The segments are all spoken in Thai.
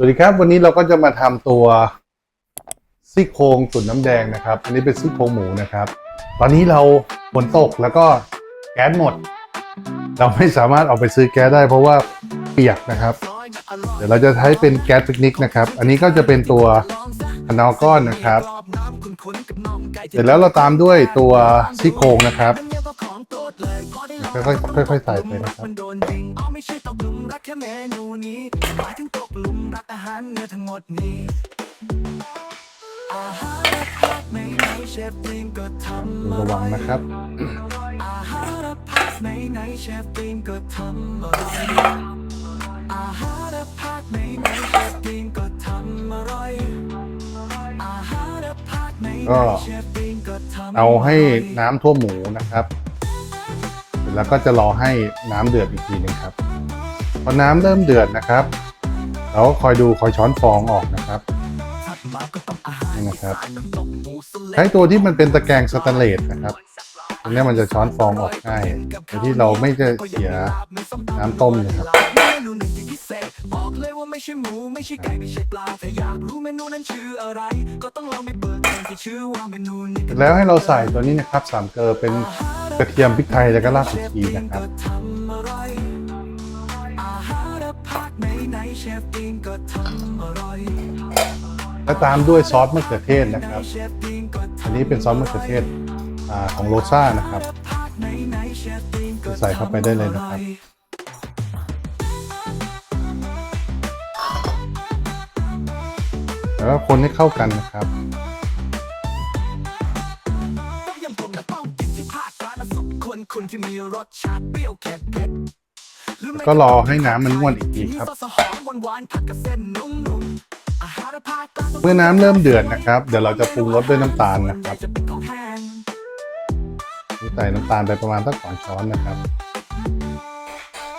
สวัสดีครับ วันนี้เราก็จะมาทำตัวซี่โครงตุ๋นน้ำแดงนะครับ อันนี้เป็นซี่โครงหมูนะครับ ตอนนี้เราฝนตกแล้วก็แก๊สหมด เราไม่สามารถออกไปซื้อแก๊สได้เพราะว่าเปียกนะครับ เดี๋ยวเราจะใช้เป็นแก๊สปิกนิกนะครับ อันนี้ก็จะเป็นตัวพนาวก้อนนะครับ เสร็จแล้วเราตามด้วยตัวซี่โครงนะครับ ค่อยๆค่อยๆใส่ไปนะครับมันโดนยิงอ๋อไม่ใช่ตกหลุมรักแค่เมนูนี้หมายถึงตกหลุมรักอาหารเนื้อทั้งหมดนี้อาหารพักไม่ไหนเชฟตีนก็ทำระวังนะครับอาหารพักไม่ไหนเชฟตีนก็ทำอร่อยอาหารพักไม่ไหนเชฟตีนก็ทำอร่อยอาหารพักไม่ไหนเชฟตีนก็ทำเอาให้น้ำท่วมหมูนะครับเสร็จ แล้วก็จะรอให้น้ำเดือดอีกทีหนึงครับ พอน้ำเริ่มเดือดนะครับ เราก็คอยดูคอยช้อนฟองออกนะครับนี่นะครับใช้ตัวที่มันเป็นตะแกรงสแตนเลสนะครับตรงนี้มันจะช้อนฟองออกง่ายโดยที่เราไม่จะเสียน้ำต้มนะครับบอกเลยว่าไม่ใช่หมูไม่ใช่ไก่ไม่ใช่ปลาแต่อยากรู้เมนูนั้นชื่ออะไร ก็ต้องลองไปเปิดที่ชื่อว่าเมนูนี้เสร็จแล้วให้เราใส่ตัวนี้นะครับสามเกลือเป็น กระเทียมพริกไทยแล้วก็รากผักชีนะครับและตามด้วยซอสมะเขือเทศนะครับ อันนี้เป็นซอสมะเขือเทศอของโรซ่านะครับ ใส่เข้าไปได้เลยนะครับแล้วคนให้เข้ากันนะครับ กคนคุณที่มีรสชาติเปรี้ยวเผ็ดเผ็ดหรือไม่ก็รอให้น้ำมันงวดอีกทีครับมีซอสหอมหวานๆผัดกับเส้นนุ่มๆอาหารภาคกลางเมื่อน้ำเริ่มเดือดนะครับ เดี๋ยวเราจะปรุงรสด้วยน้ำตาลนะครับจะเป็นของแห้งใส่น้ำตาลไปประมาณสักสองช้อนนะครับ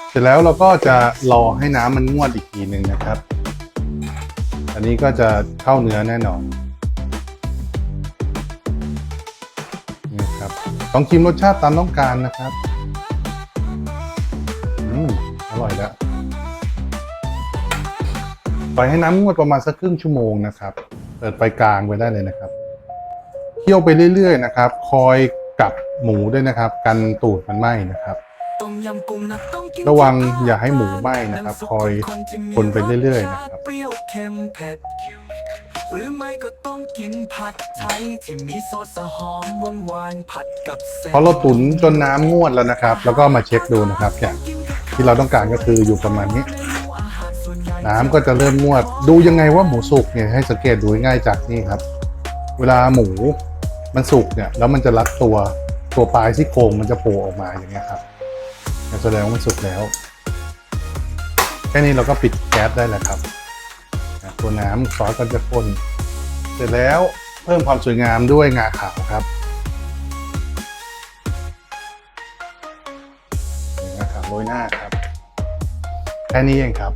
เสร็จแล้วเราก็จะรอให้น้ำมันงวดอีกทีหนึ่งนะครับ อันนี้ก็จะเข้าเนื้อแน่นอนนี่ ต้องชิมรสชาติตามต้องการนะครับอืมอร่อยแล้วปล่อยให้น้ำงวดประมาณสักครึ่งชั่วโมงนะครับ เปิดไฟกลางไว้ได้เลยนะครับเคี่ยวไปเรื่อยๆนะครับ คอยกลับหมูด้วยนะครับ กันตูดมันไหม้นะครับ ระวังอย่าให้หมูไหม้นะครับ คอยคนไปเรื่อยๆนะครับ หรือไม่ก็ต้องกินผัดไทยที่มีซอสหอมหวานหวานๆผัดกับเส้นพอเราตุ๋นจนน้ำงวดแล้วนะครับ แล้วก็มาเช็คดูนะครับอย่างที่เราต้องการก็คืออยู่ประมาณนี้ น้ำก็จะเริ่มงวด ดูยังไงว่าหมูสุกเนี่ยให้สังเกตดูง่ายๆจากนี่ครับ เวลาหมูมันสุกเนี่ยแล้วมันจะรัดตัวตัวปลายซี่โครงมันจะโผล่ออกมาอย่างเงี้ยครับแสดงว่ามันสุกแล้ว แค่นี้เราก็ปิดแก๊สได้แล้วครับ ตัวน้ำซอสก็จะข้นเสร็จแล้วเพิ่มความสวยงามด้วยงาขาวครับงาขาวโรยหน้าครับแค่นี้เองครับ